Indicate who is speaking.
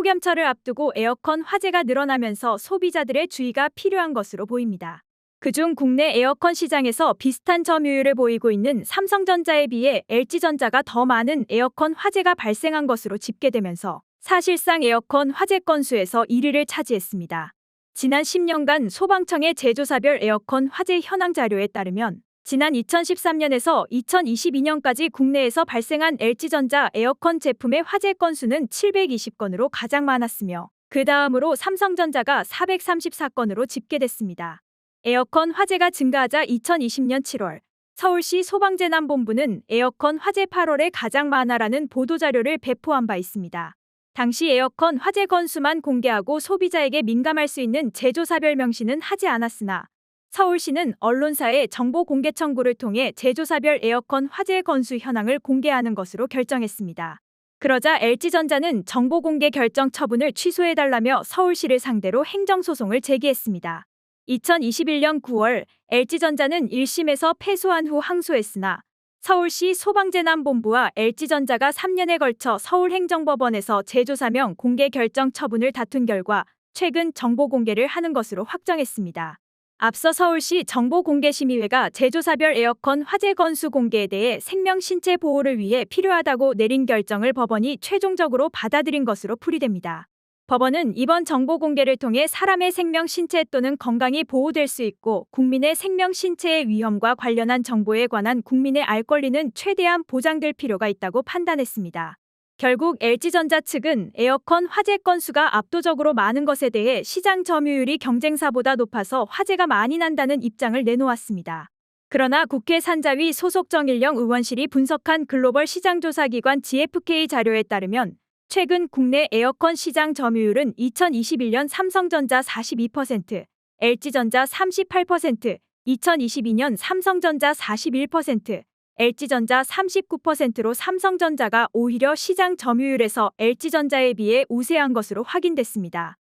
Speaker 1: 폭염철을 앞두고 에어컨 화재가 늘어나면서 소비자들의 주의가 필요한 것으로 보입니다. 그중 국내 에어컨 시장에서 비슷한 점유율을 보이고 있는 삼성전자에 비해 LG전자가 더 많은 에어컨 화재가 발생한 것으로 집계되면서 사실상 에어컨 화재 건수에서 1위를 차지했습니다. 지난 10년간 소방청의 제조사별 에어컨 화재 현황 자료에 따르면 지난 2013년에서 2022년까지 국내에서 발생한 LG전자 에어컨 제품의 화재 건수는 720건으로 가장 많았으며 그 다음으로 삼성전자가 434건으로 집계됐습니다. 에어컨 화재가 증가하자 2020년 7월 서울시 소방재난본부는 에어컨 화재 8월에 가장 많아라는 보도자료를 배포한 바 있습니다. 당시 에어컨 화재 건수만 공개하고 소비자에게 민감할 수 있는 제조사별 명시는 하지 않았으나 서울시는 언론사에 정보 공개 청구를 통해 제조사별 에어컨 화재 건수 현황을 공개하는 것으로 결정했습니다. 그러자 LG전자는 정보 공개 결정 처분을 취소해달라며 서울시를 상대로 행정소송을 제기했습니다. 2021년 9월 LG전자는 1심에서 패소한 후 항소했으나 서울시 소방재난본부와 LG전자가 3년에 걸쳐 서울행정법원에서 제조사명 공개 결정 처분을 다툰 결과 최근 정보 공개를 하는 것으로 확정했습니다. 앞서 서울시 정보공개심의회가 제조사별 에어컨 화재 건수 공개에 대해 생명 신체 보호를 위해 필요하다고 내린 결정을 법원이 최종적으로 받아들인 것으로 풀이됩니다. 법원은 이번 정보 공개를 통해 사람의 생명 신체 또는 건강이 보호될 수 있고 국민의 생명 신체의 위험과 관련한 정보에 관한 국민의 알 권리는 최대한 보장될 필요가 있다고 판단했습니다. 결국 LG전자 측은 에어컨 화재 건수가 압도적으로 많은 것에 대해 시장 점유율이 경쟁사보다 높아서 화재가 많이 난다는 입장을 내놓았습니다. 그러나 국회 산자위 소속 정일영 의원실이 분석한 글로벌 시장조사기관 GFK 자료에 따르면 최근 국내 에어컨 시장 점유율은 2021년 삼성전자 42%, LG전자 38%, 2022년 삼성전자 41%, LG전자 39%로 삼성전자가 오히려 시장 점유율에서 LG전자에 비해 우세한 것으로 확인됐습니다.